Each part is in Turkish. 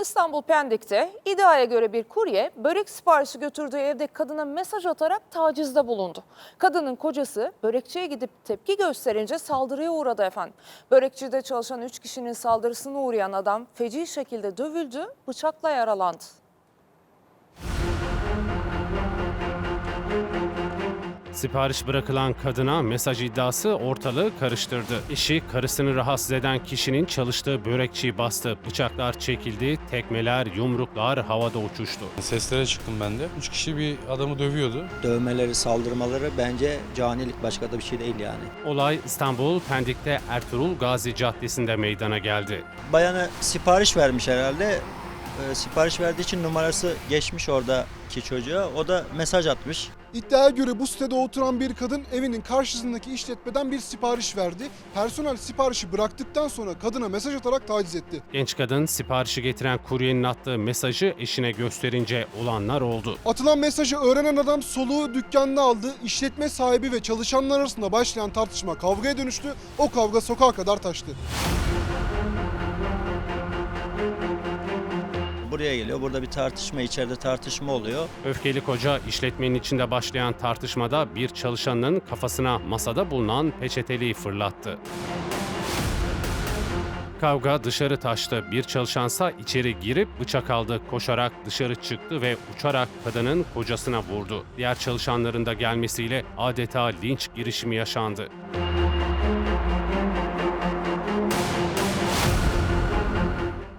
İstanbul Pendik'te iddiaya göre bir kurye börek siparişi götürdüğü evde kadına mesaj atarak tacizde bulundu. Kadının kocası börekçiye gidip tepki gösterince saldırıya uğradı efendim. Börekçide çalışan 3 kişinin saldırısına uğrayan adam feci şekilde dövüldü, bıçakla yaralandı. Sipariş bırakılan kadına mesaj iddiası ortalığı karıştırdı. Eşi karısını rahatsız eden kişinin çalıştığı börekçiyi bastı. Bıçaklar çekildi, tekmeler, yumruklar havada uçuştu. Seslere çıktım ben de. Üç kişi bir adamı dövüyordu. dövmeleri, saldırmaları bence canilik başka da bir şey değil yani. Olay İstanbul Pendik'te Ertuğrul Gazi Caddesi'nde meydana geldi. Bayanı sipariş vermiş herhalde. Ee, sipariş verdiği için numarası geçmiş oradaki çocuğa. O da mesaj atmış. İddiaya göre bu sitede oturan bir kadın evinin karşısındaki işletmeden bir sipariş verdi. Personel siparişi bıraktıktan sonra kadına mesaj atarak taciz etti. Genç kadın siparişi getiren kuryenin attığı mesajı eşine gösterince olanlar oldu. Atılan mesajı öğrenen adam soluğu dükkanına aldı. İşletme sahibi ve çalışanlar arasında başlayan tartışma kavgaya dönüştü. O kavga sokağa kadar taştı. Buraya geliyor. Burada bir tartışma, içeride tartışma oluyor. Öfkeli koca işletmenin içinde başlayan tartışmada bir çalışanın kafasına masada bulunan peçeteliği fırlattı. Kavga dışarı taştı. Bir çalışansa içeri girip bıçak aldı. Koşarak dışarı çıktı ve uçarak kadının kocasına vurdu. Diğer çalışanların da gelmesiyle adeta linç girişimi yaşandı.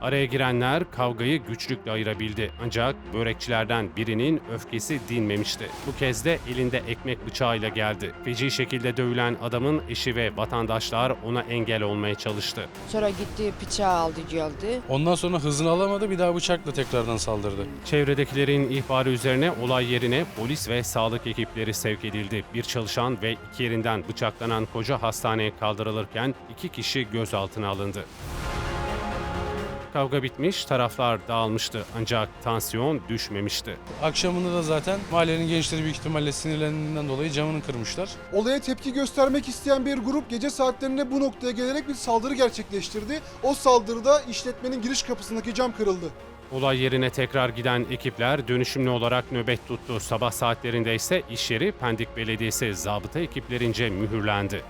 Araya girenler kavgayı güçlükle ayırabildi. Ancak börekçilerden birinin öfkesi dinmemişti. Bu kez de elinde ekmek bıçağıyla geldi. Feci şekilde dövülen adamın eşi ve vatandaşlar ona engel olmaya çalıştı. Sonra gitti bıçağı aldı geldi. Ondan sonra hızını alamadı bir daha bıçakla tekrardan saldırdı. Çevredekilerin ihbarı üzerine olay yerine polis ve sağlık ekipleri sevk edildi. Bir çalışan ve iki yerinden bıçaklanan koca hastaneye kaldırılırken iki kişi gözaltına alındı. Kavga bitmiş, taraflar dağılmıştı ancak tansiyon düşmemişti. Akşamında da zaten mahallenin gençleri büyük ihtimalle sinirlendiğinden dolayı camını kırmışlar. Olaya tepki göstermek isteyen bir grup gece saatlerinde bu noktaya gelerek bir saldırı gerçekleştirdi. O saldırıda işletmenin giriş kapısındaki cam kırıldı. Olay yerine tekrar giden ekipler dönüşümlü olarak nöbet tuttu. Sabah saatlerinde ise iş yeri Pendik Belediyesi zabıta ekiplerince mühürlendi.